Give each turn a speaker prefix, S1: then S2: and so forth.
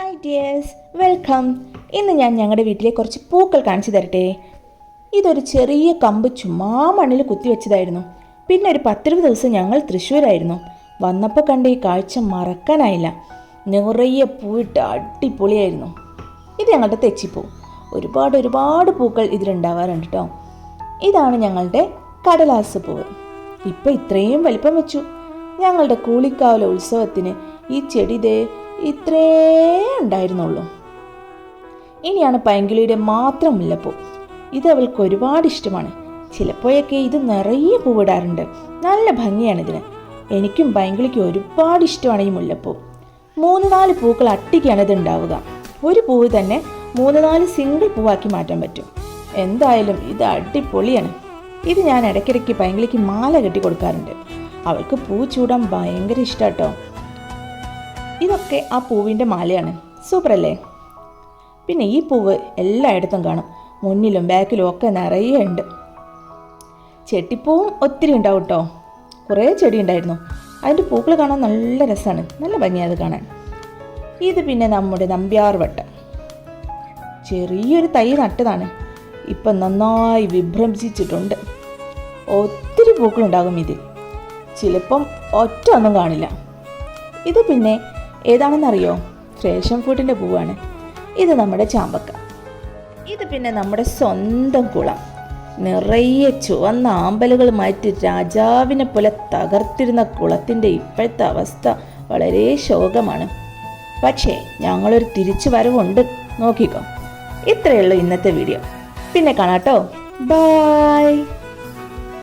S1: Hi dears welcome ഇന്ന് ഞാൻ ഞങ്ങളുടെ വീട്ടിലെ കുറച്ച് പൂക്കൾ കാണിച്ചു തരട്ടെ. ഇതൊരു ചെറിയ കമ്പ് ചുമ്മാ മണ്ണിൽ കുത്തിവെച്ചതായിരുന്നു പിന്നെ ഒരു പത്തിരുപത് ദിവസം ഞങ്ങൾ തൃശ്ശൂരായിരുന്നു. വന്നപ്പോൾ കണ്ട ഈ കാഴ്ച മറക്കാനായില്ല. നിറയെ പൂവിട്ട് അടിപൊളിയായിരുന്നു. ഇത് ഞങ്ങളുടെ തെച്ചിപ്പൂ. ഒരുപാട് ഒരുപാട് പൂക്കൾ ഇതിലുണ്ടാവാറുണ്ട് കേട്ടോ ഇതാണ് ഞങ്ങളുടെ കടലാസ് പൂവ്. ഇപ്പം ഇത്രയും വലിപ്പം വെച്ചു. ഞങ്ങളുടെ കൂളിക്കാവിലെ ഉത്സവത്തിന് ഈ ചെടി ഇത്രേ ഉണ്ടായിരുന്നുള്ളൂ. ഇനിയാണ് പൈങ്കിളിയുടെ മാത്രം മുല്ലപ്പൂ ഇത് അവൾക്ക് ഒരുപാട് ഇഷ്ടമാണ്. ചിലപ്പോഴൊക്കെ ഇത് നിറയെ പൂവിടാറുണ്ട്. നല്ല ഭംഗിയാണ് ഇതിന്. എനിക്കും പൈങ്കിളിക്കും ഒരുപാട് ഇഷ്ടമാണ് ഈ മുല്ലപ്പൂ. മൂന്ന് നാല് പൂക്കൾ അട്ടിക്കാണ് ഇത് ഉണ്ടാവുക. ഒരു പൂവ് തന്നെ മൂന്ന് നാല് സിംഗിൾ പൂവാക്കി മാറ്റാൻ പറ്റും. എന്തായാലും ഇത് അടിപൊളിയാണ്. ഇത് ഞാൻ ഇടയ്ക്കിടയ്ക്ക് പൈങ്കിളിക്ക് മാല കെട്ടി കൊടുക്കാറുണ്ട്. അവൾക്ക് പൂ ചൂടാൻ ഭയങ്കര ഇഷ്ടാട്ടോ. ഇതൊക്കെ ആ പൂവിന്റെ മാലയാണ്. സൂപ്പറല്ലേ? പിന്നെ ഈ പൂവ് എല്ലായിടത്തും കാണും. മുന്നിലും ബാക്കിലും ഒക്കെ നിറയെ ഉണ്ട്. ചെട്ടിപ്പൂവും ഒത്തിരി ഉണ്ടാവും കേട്ടോ കുറേ ചെടി ഉണ്ടായിരുന്നു. അതിന്റെ പൂക്കൾ കാണാൻ നല്ല രസമാണ്. നല്ല ഭംഗിയാണ് അത് കാണാൻ. ഇത് പിന്നെ നമ്മുടെ നമ്പ്യാർ വട്ടം. ചെറിയൊരു തൈ നട്ടതാണ്. ഇപ്പം നന്നായി വിഭ്രംശിച്ചിട്ടുണ്ട് ഒത്തിരി പൂക്കളുണ്ടാകും ഇതിൽ. ചിലപ്പം ഒറ്റ ഒന്നും കാണില്ല. ഇത് പിന്നെ ഏതാണെന്നറിയോ? റേഷൻ ഫുഡിന്റെ പൂവാണ്. ഇത് നമ്മുടെ ചാമ്പക്ക. ഇത് പിന്നെ നമ്മുടെ സ്വന്തം കുളം. നിറയെ ചുവന്ന ആമ്പലുകൾ മാറ്റി രാജാവിനെ പോലെ തകർത്തിരുന്ന കുളത്തിന്റെ ഇപ്പോഴത്തെ അവസ്ഥ വളരെ ശോകമാണ്. പക്ഷേ ഞങ്ങളൊരു തിരിച്ചു വരവുണ്ട്. നോക്കിക്കോ. ഇത്രയുള്ളൂ ഇന്നത്തെ വീഡിയോ. പിന്നെ കാണാട്ടോ. ബായ്.